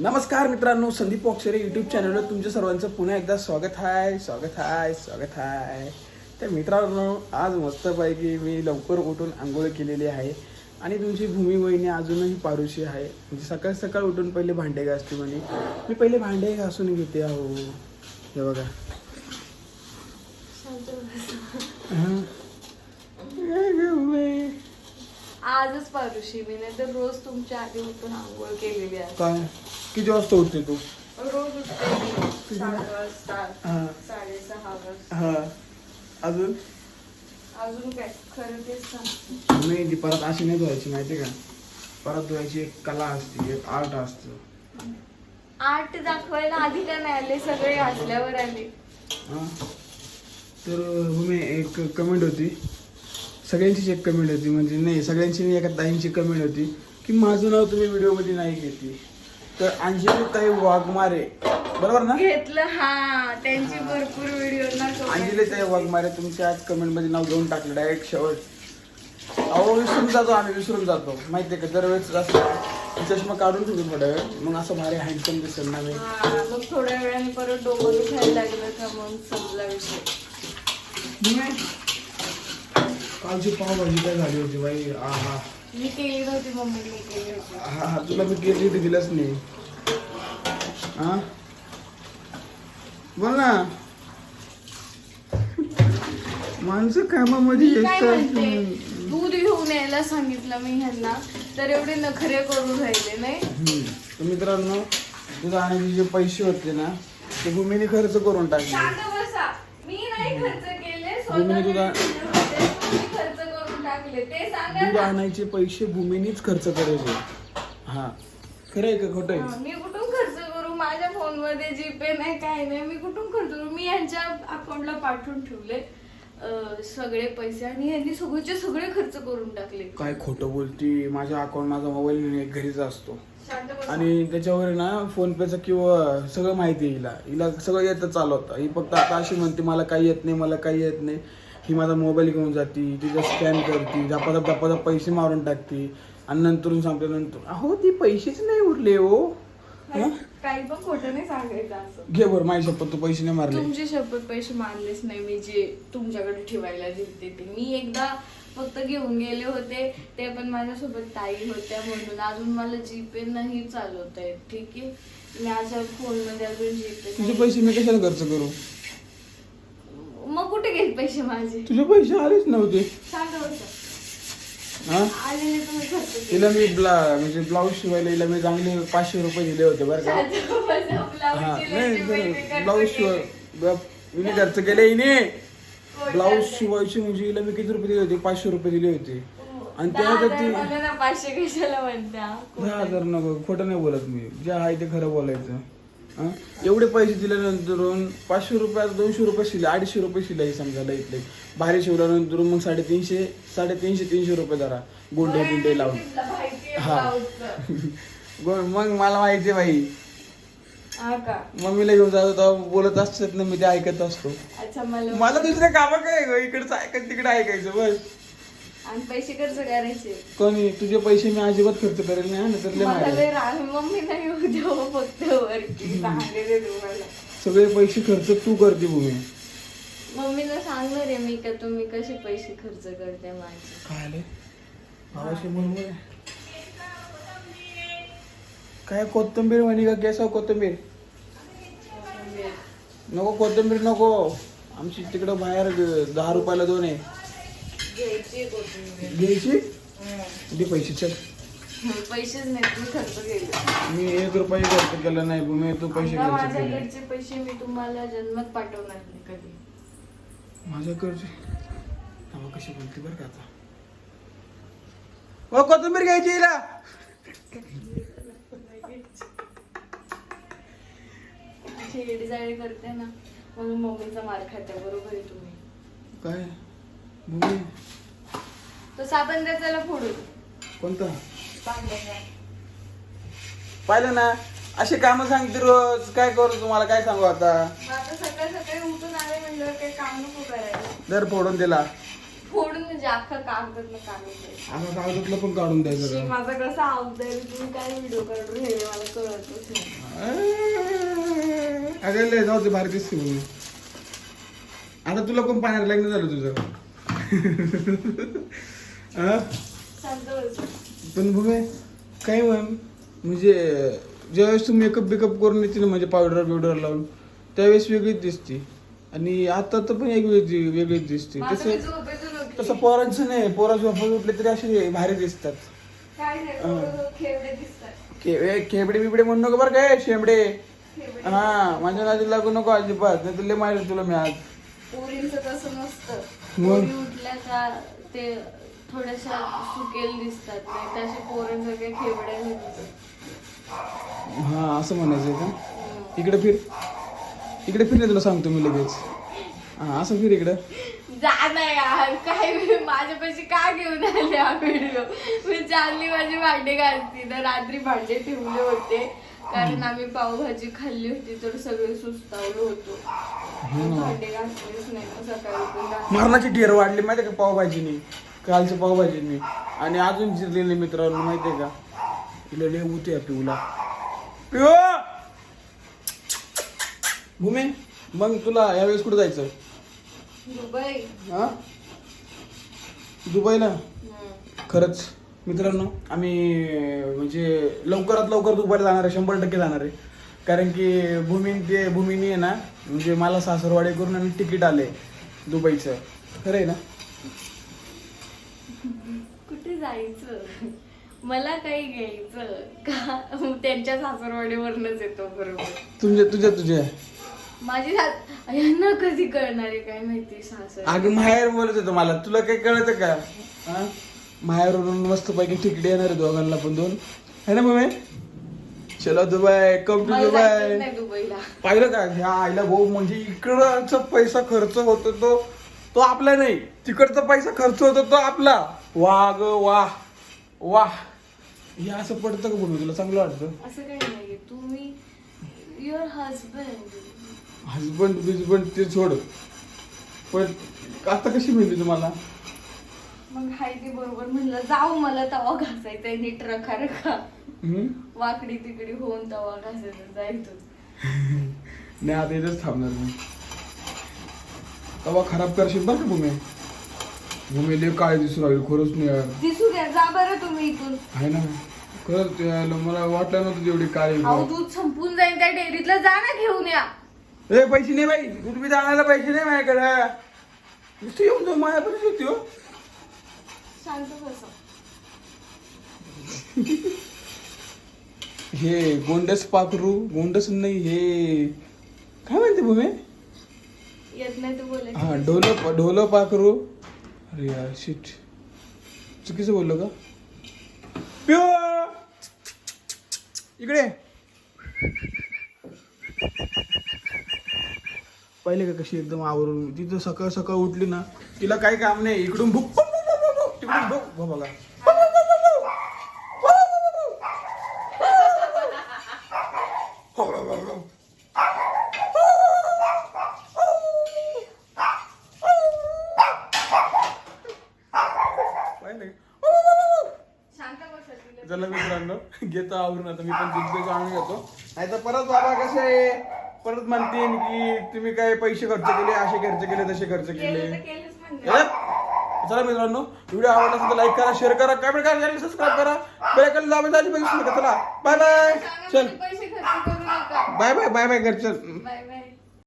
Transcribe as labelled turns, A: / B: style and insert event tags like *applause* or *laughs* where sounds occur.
A: नमस्कार मित्रांनो संदीप अक्षरे युट्यूब चॅनलवर तुमच्या सर्वांचं पुन्हा एकदा स्वागत आहे स्वागत आहे स्वागत आहे तर मित्रांनो आज मस्तपैकी मी लवकर उठून आंघोळ केलेली आहे आणि तुमची भूमी वहिनी अजूनही पारुशी आहे. म्हणजे सकाळ सकाळ उठून पहिले भांडे घासते म्हणे. मी पहिले भांडे घासून घेते अहो. हे बघा हा. काय गं भूमी?
B: आजच पारुशी मी नाही तर रोज तुमच्या आधी उठून आंघोळ केलेली आहे
A: काय? किती वाजता उठते तू?
B: रोज उठते मी. सात वाजता
A: हा.
B: साडेसहा वाजता.
A: हा. अजून?
B: अजून काय? खरं तेच सांगते.
A: नाही ती परत अशी नाही धुवायची माहिती का? परत धुवायची एक कला असते एक आर्ट असतं.
B: आठ दाखवायला आधी का नाही आले? सगळे असल्यावर आले.
A: हा. तर भूमी एक कमेंट होती. सगळ्यांचीच एक कमेंट होती म्हणजे नाही सगळ्यांची नाही एका ताईंची कमेंट होती. की माझं नाव तुम्ही व्हिडिओमध्ये नाही घेतली. तर अंजली ताई वाघमारे बरोबर ना?
B: घेतलं हा त्यांची भरपूर व्हिडिओ
A: अंजली ताई वाघमारे तुमच्या आज कमेंटमध्ये नाव घेऊन टाकलं डायरेक्ट शेवट. अहो विसरून जातो आम्ही विसरून जातो. माहिती आहे का दरवेळेस असं चष्मा काढून ठेवतो थोड्या वेळ मग असं भारी हँडसम दिसेल ना मी.
B: मग थोड्या वेळाने परत डोकं दुखायला लागलं का मग संपला विषय.
A: कालची पावभाजी काय झाली होती बाई? आ हा.
B: मी केली नव्हती मम्मीने केली होती.
A: हा हा. तुला मी केली होती दिलंच नाही हा बोल ना. माणसं कामामध्ये
B: मी काय दूध घेऊन यायला सांगितलं मी ह्यांना तर एवढे नखरे करून राहिले नाही?
A: हम्म. तर मित्रांनो तुझा आणायचे जे पैसे होते ना ते भूमीने खर्च करून टाकले.
B: शांत बसा. मी नाही खर्च केले
A: भूमीने
B: खर्च सांगा
A: दूध
B: ना.
A: आणायचे पैसे भूमीनेच खर्च करायचे हा. खरं आहे का खोटं आहे?
B: मी कुठून खर्च करू? माझ्या फोनमध्ये जीपे नाही काय नाही. मी कुठून खर्च करू? मी यांच्या अकाउंटला पाठवून ठेवले अं, सगळे पैसे आणि यांनी सगळेचे सगळे खर्च करून टाकले.
A: काय खोटं बोलती? माझ्या अकाउंट माझा मोबाईल घरीच असतो.
B: शांत बसा.
A: आणि त्याच्यावर आहे ना फोन पेचं किंवा सगळं माहिती आहे हिला. हिला सगळं येतं चालवतं. ही फक्त आता अशी म्हणते मला काही येत नाही मला काही येत नाही. ही माझा मोबाईल घेऊन जाते तिचा स्कॅन करते झपाझप झपाझप पैसे मारून टाकते आणि नंतर सांगते नंतर अहो ती पैसेच नाही उरले हो?
B: काही पण खोटं नाही सांगायचं असं.
A: घे बरं माझी शपथ तू पैसे नाही मारले.
B: तुमची शपथ पैसे मानलेच नाही मी जे तुमच्याकडे ठेवायला दिलते ते. मी एकदा फक्त घेऊन गेले होते ते पण माझ्यासोबत ताई होत्या म्हणून. अजून मला जीपे नाही चालवत आहे ठीक आहे? माझ्या फोनमध्ये अजून जीपे
A: तुझे पैसे मी कशाला खर्च करू?
B: पैसे माझे.
A: तुझे पैसे आलेच नव्हते.
B: सांगा.
A: हा?
B: आलेले तुम्ही खर्च केले.
A: तिला मी ब्ला म्हणजे ब्लाऊज शिवायला हिला मी चांगले पाचशे रुपये दिले होते बरं का. हा. नाही ब्लाऊज. शिवाय हिने खर्च केले हिने. ब्लाऊज. शिवायचे म्हणजे हिला मी किती रुपये दिले होते? पाचशे रुपये दिले होते. आणि
B: दहा
A: त्यात
B: हजार
A: ती
B: पाचशे कशाला म्हणत्या
A: दहा हजार नको खोटं नाही बोलत मी. जे आहे ते खरं बोलायचं. हा? एवढे पैसे दिल्यानंतर पाचशे रुपयात दोनशे रुपये शिले अडीचशे रुपये शिलाई समजा लईत लई. भारी शिवल्यानंतर मग साडेतीनशे साडेतीनशे तीनशे रुपये धरा गोंडे बिंडे लावून. हा. मग मला माहिती बाई. मम्मीला घेऊन जातो तेव्हा बोलत असतात ना मी ते ऐकत असतो.
B: मला
A: दुसरे काम काय इकडचं ऐकत तिकडे ऐकायचं बस.
B: आणि पैसे खर्च करायचे.
A: कोणी? तुझे पैसे मी अजिबात खर्च करेल नाही ना तर लय
B: मला
A: मारेल.
B: लय राग मम्मी नाही फक्त वरती तुम्हाला.
A: सगळे पैसे खर्च तू करते भूमी.
B: मम्मीला सांगणार आहे मी का तुम्ही कसे पैसे खर्च करते माझे?
A: काय आले मुरमुरे काय कोथिंबीर म्हणे का केसा कोथिंबीर. नको कोथिंबीर नको. आमची तिकडं बाहेर दहा रुपयाला दोन आहे.
B: घ्यायची?
A: दे पैसे चल.
B: पैसेच नाही तुम्ही खर्च केले.
A: मी एक रुपये खर्च केला नाही भूमी तू पैसे
B: आता
A: खर्च केले.
B: माझ्याकडचे पैसे मी तुम्हाला जन्मत पाठवणार नाही कधी.
A: माझ्याकडचे? थांबा कशी बोलते बरं का आता? ओ कोथिंबीर घ्यायची हिला.
B: शेडीजाडी करते ना म्हणून मम्मीचा मार खाते बरोबर आहे तुम्ही.
A: काय? भूमी
B: तो त्याला फोडून.
A: कोणता. पाहिलं ना? असे काम सांगते रोज. काय करू तुम्हाला? काय सांगू आता?
B: सकाळ सकाळी उठून आले म्हणल्यावर काही काम नको करायला.
A: दर फोडून दिला.
B: फोडून म्हणजे अख्खा कागदातलं काढून.
A: आता कागदातलं पण काढून द्यायचं का?
B: माझा कसा आवदाय तुम्ही काय व्हिडिओ काढून राहिले? मला कळतच नाही.
A: अगं लय जाऊ दे भारी दिसते म्हणून आता तुला कोण पाण्यात लग्न झालं तुझं? *laughs* हा? पण बघ काय म्हण म्हणजे ज्यावेळेस तू मेकअप बिकअप करून येते ना म्हणजे पावडर बिवडर लावून त्यावेळेस वेगळीच दिसते. आणि आता तर पण एक वेगळी वेगळीच दिसते. तसं. तसं पोरांचं नाही पोरा झोपून उठले तरी असे भारी दिसतात. के खेबडे बिबडे म्हणू नको बरं काय शेंबडे. हा माझ्या नादी लागू नको अजिबात नाही तुला माहिती तुला मी आज.
B: पोरींचं तसं नसतं.
A: मग?
B: पोरी उठल्या का ते थोड्याशा सुकेल दिसतात नाही तसे पोरं सगळे दिसतात
A: हा असं म्हणायचंय का. इकडे फिर. इकडे फिर नाही तुला सांगतो मी लगेच. हा असं फिर इकडं.
B: जा ना यार काय माझ्यापाशी का घेऊन आले हा व्हिडिओ मी चालली माझी भांडे घालती. तर रात्री भांडे ठेवले होते. कारण आम्ही पावभाजी खाल्ली होती तर सगळे सुस्तावलो होतो. भांडे घासलेच नाही सकाळी.
A: मरणाची ढेर वाढली माहितीये का पावभाजीनी? कालच्या पावभाजीनी आणि अजून जिरलेले मित्रांनो माहितीये का? तिला लय होते पिऊला. पिऊ! भूमी मग तुला यावेळेस कुठं जायचं?
B: दुबई.
A: हा? दुबईला. खरंच. मित्रांनो आम्ही म्हणजे लवकरात लवकर दुबईला जाणार आहे शंभर टक्के जाणार आहे. कारण की भूमी ते भूमीनी आहे ना म्हणजे मला सासरवाडी करून आणि तिकीट आले दुबईचं. खरं आहे ना?
B: जायचं. मला काही घ्यायचं का? त्यांच्या सासरवाडीवरनच येतो बरोबर.
A: तुझ्या तुझ्या तुझ्या.
B: माझी सास यांना कधी कळणार आहे काय माहिती सासर
A: अगं माहेर बोलत होतं मला. तुला काही कळतं का? हा? माहेरवरून मस्त पैकी तिकीट येणार आहे दोघांना पण दोन. है ना मम्मी चलो दुबई. कम टू
B: मला
A: दुबई
B: नाही दुबईला.
A: पाहिलं का? ह्या आईला भाऊ म्हणजे इकडचा पैसा खर्च होतो तो. तो आपला नाही. तिकडचा पैसा खर्च होतो तो आपला. वा ग वा. वा. हे असं पडतं का भूमी तुला? चांगलं वाटतं?
B: असं काही नाहीये. तुम्ही युअर हजबंड
A: हजबंड बिजबंड ते सोड. पण आता कशी मिळली तुम्हाला?
B: मग हाय ते बरोबर म्हणलं जाऊ मला तवा घासायचा नीट रखा रखा.
A: हम्म?
B: वाकडी तिकडी होऊन तवा घासायचा जायचं *laughs*
A: नाही आता इथंच थांबणार मी. तवा खराब करशील बरं का भूमी? भूमी लय काय दिसू राहील खरंच नाही यार.
B: दिसू द्या जा बरं तुम्ही इथून.
A: आहे ना? खरंच यार, मला वाटलं नव्हतं जेवढी
B: अहो दूध संपून जाईल त्या डेअरीतला. जा ना घेऊन या.
A: ए पैसे नाही बाई. दूध बी आणायला पैसे नाही माझ्याकडे. नुसतं येऊन जाऊ माझ्याकडे होती हो.
B: शांत बसा.
A: हे गोंडस पाखरू गोंडस नाही हे. काय म्हणते भूमी?
B: येत नाही तू
A: हा डोलो डोलो पाखरू. अरे यार शिट चुकीचं बोललो का? पिओ इकडे. पहिले का कशी एकदम आवरून? तिथं सकाळ सकाळ उठली ना तिला काही काम नाही. इकडून भूक तिकडून भूक. हो बघा पाहिलं का?
B: शांत बसा तिला
A: चला मित्रांनो घेतो आवरून. आता मी पण दूध आणून घेतो. नाही तर परत बाबा कसं आहे? परत म्हणतील की तुम्ही काय पैसे खर्च केले असे खर्च केले तसे खर्च केले. हे? चला मित्रांनो व्हिडिओ आवडला असेल तर लाईक करा शेअर करा कमेंट करा सबस्क्राईब करा. बेल दाबून झाली पाहिजे चला बाय बाय चल.
B: पैसे खर्च करू नका.
A: बाय बाय बाय बाय कर चल
B: बाय बाय